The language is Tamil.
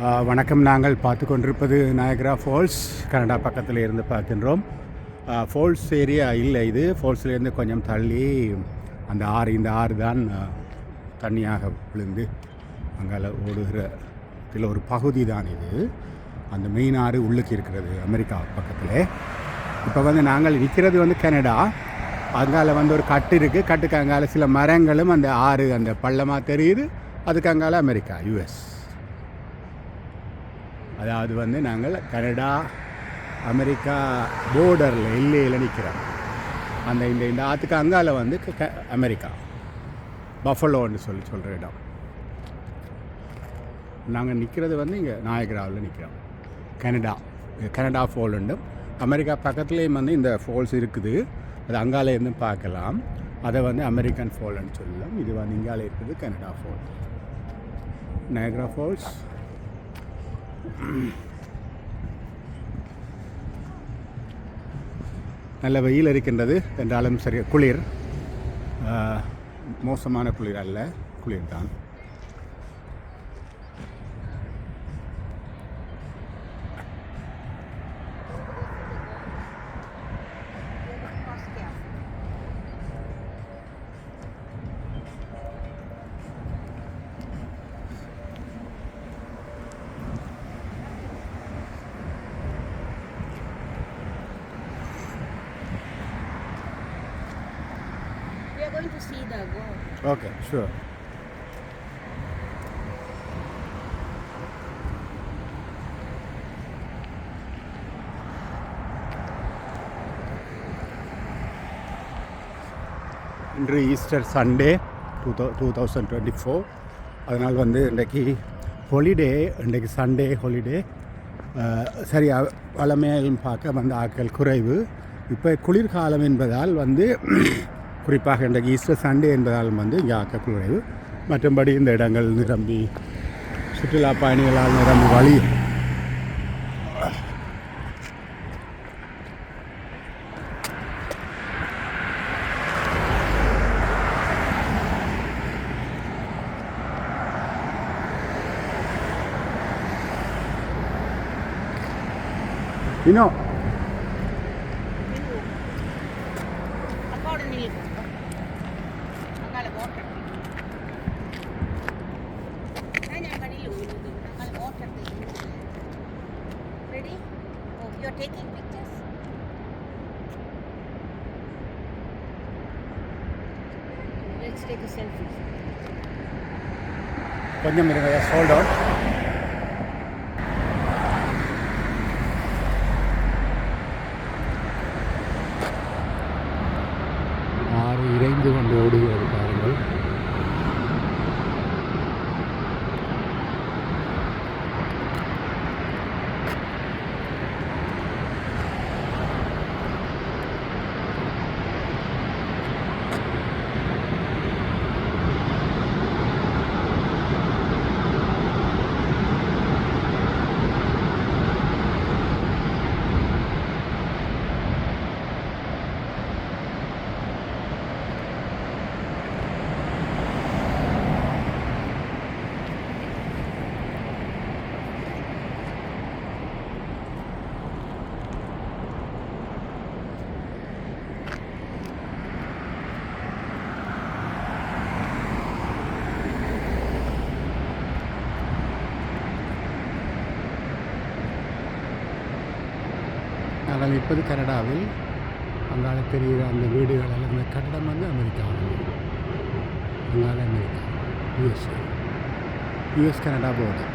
வணக்கம். நாங்கள் பார்த்து கொண்டிருப்பது நாயகரா ஃபால்ஸ் கனடா பக்கத்தில் இருந்து பார்க்கின்றோம். ஃபால்ஸ் ஏரியா இல்லை இது. ஃபால்ஸ்லேருந்து கொஞ்சம் தள்ளி அந்த ஆறு இந்த ஆறு தான் தண்ணியாக விழுந்து அங்கால ஓடுகிற இதில் ஒரு பகுதி தான் இது. அந்த மெயின் ஆறு உள்ளுக்கு இருக்கிறது அமெரிக்கா பக்கத்தில். இப்போ வந்து நாங்கள் நிற்கிறது வந்து கனடா. அங்கால வந்து ஒரு கட்டு இருக்குது கட்டுக்கு அங்கால சில மரங்களும் அந்த ஆறு அந்த பள்ளமாக தெரியுது. அதுக்கு அங்கால அமெரிக்கா யுஎஸ் அதாவது வந்து நாங்கள் கனடா அமெரிக்கா போர்டரில் எல்லையில் நிற்கிறோம் அந்த இந்த இந்த ஆற்றுக்கு அங்கால வந்து க- அமெரிக்கா. பஃபலோன்னு சொல்லி சொல்கிற இடம். நாங்கள் நிற்கிறது வந்து இங்கே நாயகராவில் நிற்கிறோம் கனடா கனடா ஃபால் உண்டு அமெரிக்கா பக்கத்துலேயும் வந்து இந்த ஃபால்ஸ் இருக்குது. அது அங்கால இருந்து பார்க்கலாம். அதை வந்து அமெரிக்கன் ஃபால்னு சொல்லலாம் இது வந்து இங்கால இருக்குது கனடா ஃபோல் நயக்ரா ஃபால்ஸ் நல்ல வெயில் இருக்கின்றது என்றாலும் சரி குளிர். மோசமான குளிர் அல்ல குளிர் தான் We are going to see the go. Okay sure. இன்று Easter Sunday two thou two thousand twenty four அதனால் வந்து இன்றைக்கு ஹொலிடே இன்றைக்கு சண்டே ஹொலிடே சரி அ- பார்க்க வந்த ஆட்கள் குறைவு இப்போ குளிர்காலம் என்பதால் வந்து குறிப்பாக இன்றைக்கு ஈஸ்டர் சண்டே என்பதால் வந்து இங்கே ஆட்கள் மற்றபடி இந்த இடங்கள் நிரம்பி சுற்றுலா பயணிகளால் நிரம்பி வழி. இன்னும் According Let's take a selfie. கொஞ்சம் இருங்க ஹோல்ட் ஆன் ஆறு இறைந்து கொண்டு ஓடுகிறது பாருங்கள் நாங்கள் இப்போது கனடாவில் அங்கால தெரிகிற அந்த வீடுகள் எல்லாம் அந்த கட்டடம் வந்து அமெரிக்காவில் அங்கால America USA US Canada border